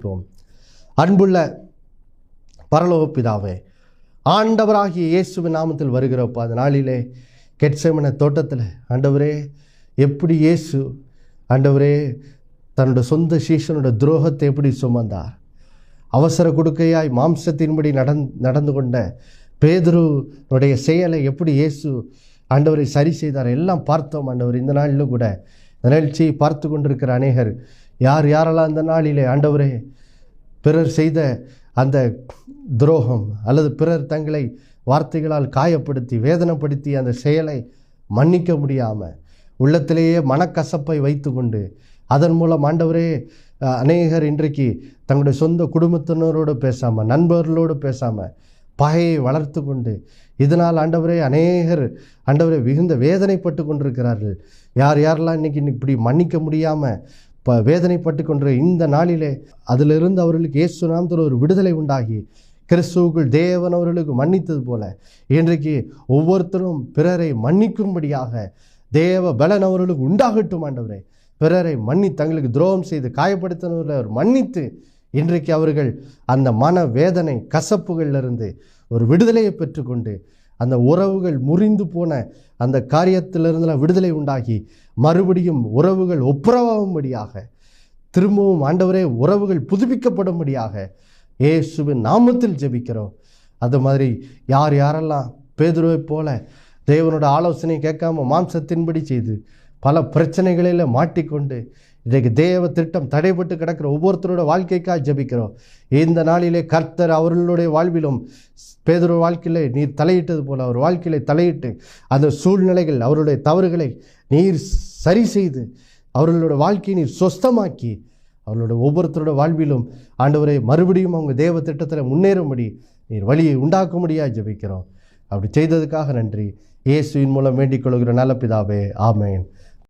ஜெபிப்போம். அன்புள்ள பரலோக பிதாவே ஆண்டவராகிய இயேசுவின் நாமத்தில் வருகிறப்ப அந்த நாளிலே கெட்சமன தோட்டத்தில் ஆண்டவரே எப்படி இயேசு ஆண்டவரே தன்னோட சொந்த சீஷனோட துரோகத்தை எப்படி சுமந்தார்? அவசர கொடுக்கையாய் மாம்சத்தின்படி நடந் நடந்து கொண்ட பேதுருனுடைய செயலை எப்படி இயேசு ஆண்டவரை சரி செய்தார்? எல்லாம் பார்த்தோம் ஆண்டவர். இந்த நாளிலும் கூட நிகழ்ச்சியை பார்த்து கொண்டிருக்கிற அநேகர் யார் யாரெல்லாம் அந்த நாளிலே ஆண்டவரே பிறர் செய்த அந்த துரோகம் அல்லது பிறர் தங்களை வார்த்தைகளால் காயப்படுத்தி வேதனைப்படுத்தி அந்த செயலை மன்னிக்க முடியாமல் உள்ளத்திலேயே மனக்கசப்பை வைத்துக்கொண்டு அதன் மூலம் ஆண்டவரே அநேகர் இன்றைக்கு தங்களுடைய சொந்த குடும்பத்தினரோடு பேசாமல் நண்பர்களோடு பேசாமல் பகையை வளர்த்து கொண்டு இதனால் ஆண்டவரே அநேகர் ஆண்டவரே மிகுந்த வேதனைப்பட்டு கொண்டிருக்கிறார்கள். யார் யாரெல்லாம் இன்னைக்கு இப்படி மன்னிக்க முடியாமல் ப வேதனைப்பட்டு கொண்ட இந்த நாளிலே அதிலிருந்து அவர்களுக்கு இயேசு நாமத்தில் ஒரு விடுதலை உண்டாகி கிறிஸ்துவுக்குள் தேவன் அவர்களுக்கு மன்னித்தது போல இன்றைக்கு ஒவ்வொருத்தரும் பிறரை மன்னிக்கும்படியாக தேவ பலன் அவர்களுக்கு உண்டாகட்டும் ஆண்டவரே. பிறரை மன்னி தங்களுக்கு துரோகம் செய்து காயப்படுத்தினவர்களை அவர் மன்னித்து இன்றைக்கு அவர்கள் அந்த மன வேதனை கசப்புகளிலிருந்து ஒரு விடுதலையை பெற்றுக்கொண்டு அந்த உறவுகள் முறிந்து போன அந்த காரியத்திலிருந்தெல்லாம் விடுதலை உண்டாகி மறுபடியும் உறவுகள் ஒப்புரவாகும்படியாக திரும்பவும் ஆண்டவரே உறவுகள் புதுப்பிக்கப்படும்படியாக இயேசுவின் நாமத்தில் ஜெபிக்கிறோம். அது மாதிரி யார் யாரெல்லாம் பேதுருவை போல தேவனோட ஆலோசனை கேட்காம மாம்சத்தின்படி செய்து பல பிரச்சனைகளில் மாட்டிக்கொண்டு இன்றைக்கு தேவ திட்டம் தடைபட்டு கிடக்கிற ஒவ்வொருத்தரோட வாழ்க்கைக்காக ஜெபிக்கிறோம். இந்த நாளிலே கர்த்தர் அவர்களுடைய வாழ்விலும் பேதொரு வாழ்க்கையிலே நீர் தலையிட்டது போல் அவர் வாழ்க்கையில் தலையிட்டு அந்த சூழ்நிலைகள் அவருடைய தவறுகளை நீர் சரி செய்து அவர்களோட வாழ்க்கையை நீர் சொஸ்தமாக்கி அவர்களோட ஒவ்வொருத்தரோட வாழ்விலும் ஆண்டவரை மறுபடியும் அவங்க தேவ திட்டத்தில் முன்னேறும்படி நீர் வழியை உண்டாக்கும்படியாக ஜெபிக்கிறோம். அப்படி செய்ததுக்காக நன்றி. இயேசுவின் மூலம் வேண்டிக் கொள்கிற நல்ல பிதாவே ஆமேன்.